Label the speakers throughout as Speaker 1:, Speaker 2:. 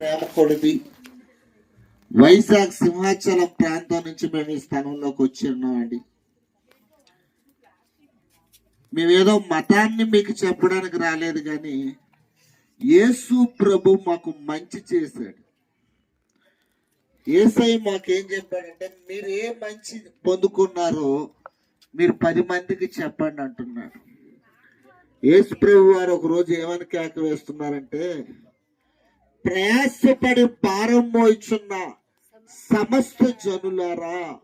Speaker 1: ప్రేమకుడిది వైజాగ్ సింహాచలం ప్రాంతం నుంచి మేము ఈ స్థానంలోకి వచ్చి ఉన్నామండి మేమేదో మతాన్ని మీకు చెప్పడానికి రాలేదు కానీ యేసు ప్రభు మాకు మంచి చేశాడు. ఏసై మాకేం చెప్పాడంటే మీరు ఏ మంచి పొందుకున్నారో మీరు పది మందికి చెప్పండి అంటున్నారు. యేసు ప్రభు వారు ఒక రోజు ఏమని కేక వేస్తున్నారంటే ప్రయాసపడి భారం మోయిచున్న సమస్త జనులారా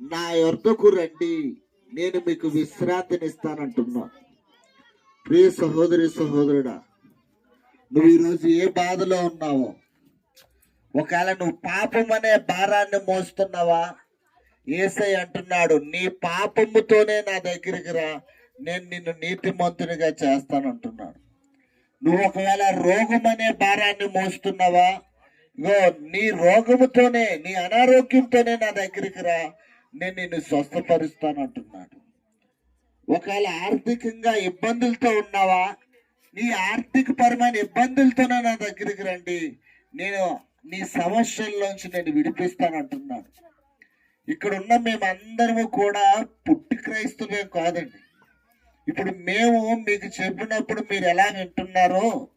Speaker 1: నా యొద్దకు రండి. నేను మీకు విశ్రాంతినిస్తానంటున్నా. ప్రియ సహోదరి సహోదరుడా నువ్వు ఈరోజు ఏ బాధలో ఉన్నావో ఒకవేళ నువ్వు పాపం అనే భారాన్ని మోస్తున్నావా? ఏసై అంటున్నాడు నీ పాపముతోనే నా దగ్గరికి రా. నేను నిన్ను నీతిమంతునిగా చేస్తానంటున్నాడు. నువ్వు ఒకవేళ రోగం అనే భారాన్ని మోస్తున్నావా? ఇగో నీ రోగముతోనే నీ అనారోగ్యంతోనే నా దగ్గరికి రా. నేను నిన్ను స్వస్థపరుస్తాను అంటున్నాడు. ఒకవేళ ఆర్థికంగా ఇబ్బందులతో ఉన్నావా? నీ ఆర్థిక పరమైన ఇబ్బందులతోనే నా దగ్గరికి రండి. నేను నీ సమస్యల్లోంచి నేను విడిపిస్తాను అంటున్నాడు. ఇక్కడ ఉన్న మేమందరము కూడా పుట్టి క్రైస్తవే కాదండి. ఇప్పుడు మేము మీకు చెప్పినప్పుడు మీరు ఎలా వింటున్నారో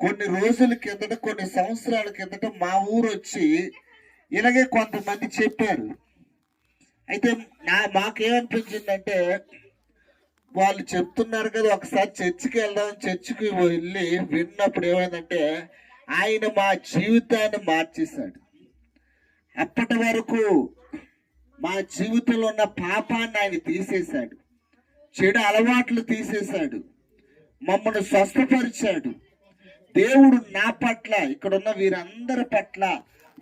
Speaker 1: కొన్ని రోజుల కిందట కొన్ని సంవత్సరాల కిందట మా ఊరు వచ్చి ఇలాగే కొంతమంది చెప్పారు. అయితే నా మాకేమనిపించిందంటే వాళ్ళు చెప్తున్నారు కదా ఒకసారి చర్చికి వెళ్దాం చర్చికి వెళ్ళి విన్నప్పుడు ఏమైందంటే ఆయన మా జీవితాన్ని మార్చేశాడు. అప్పటి వరకు మా జీవితంలో ఉన్న పాపాన్ని ఆయన తీసేశాడు. చెడు అలవాట్లు తీసేశాడు. మమ్మల్ని స్వస్థపరిచాడు. దేవుడు నా పట్ల ఇక్కడ ఉన్న వీరందరి పట్ల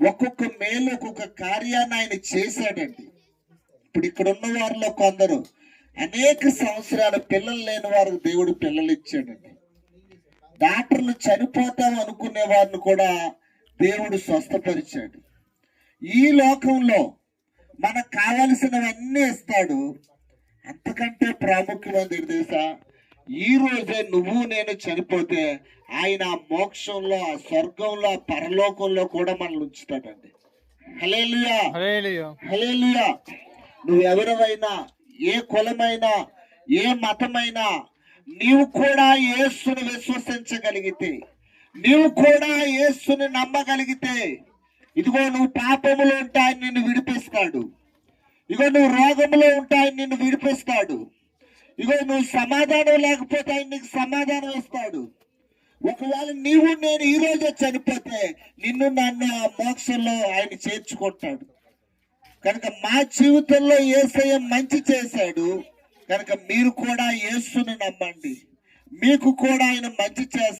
Speaker 1: ఒక్కొక్క మేలు ఒక్కొక్క కార్యాన్ని ఆయన చేశాడండి. ఇప్పుడు ఇక్కడ ఉన్న వారిలో కొందరు అనేక సంవత్సరాల పిల్లలు లేని వారికి దేవుడు పిల్లలు ఇచ్చాడండి. డాక్టర్లు చనిపోతాం అనుకునే వారిని కూడా దేవుడు స్వస్థపరిచాడు. ఈ లోకంలో మనకు కావలసినవన్నీ ఇస్తాడు. అంతకంటే ప్రాముఖ్యమైనది తెలుసా? ఈ రోజే నువ్వు నేను చనిపోతే ఆయన మోక్షంలో ఆ స్వర్గంలో ఆ పరలోకంలో కూడా మనల్ని ఉంచుతాడండి. హలేలుయా నువ్వు ఎవరివైనా ఏ కులమైనా ఏ మతమైనా నీవు కూడా యేసుని విశ్వసించగలిగితే నీవు కూడా యేసుని నమ్మగలిగితే ఇదిగో నువ్వు పాపములో ఉంటే ఆయన నిన్ను విడిపిస్తాడు. ఇగో నువ్వు రోగంలో ఉంటే ఆయన నిన్ను విడిపిస్తాడు. ఇగో నువ్వు సమాధానం లేకపోతే ఆయన నీకు సమాధానం ఇస్తాడు. ఒకవేళ నీవు నేను ఈ రోజే చనిపోతే నిన్ను నన్ను ఆ మోక్షంలో ఆయన చేర్చుకుంటాడు. కనుక మా జీవితంలో ఏసయ్య మంచి చేశాడు. కనుక మీరు కూడా యేసుని నమ్మండి. మీకు కూడా ఆయన మంచి చేస్తాడు.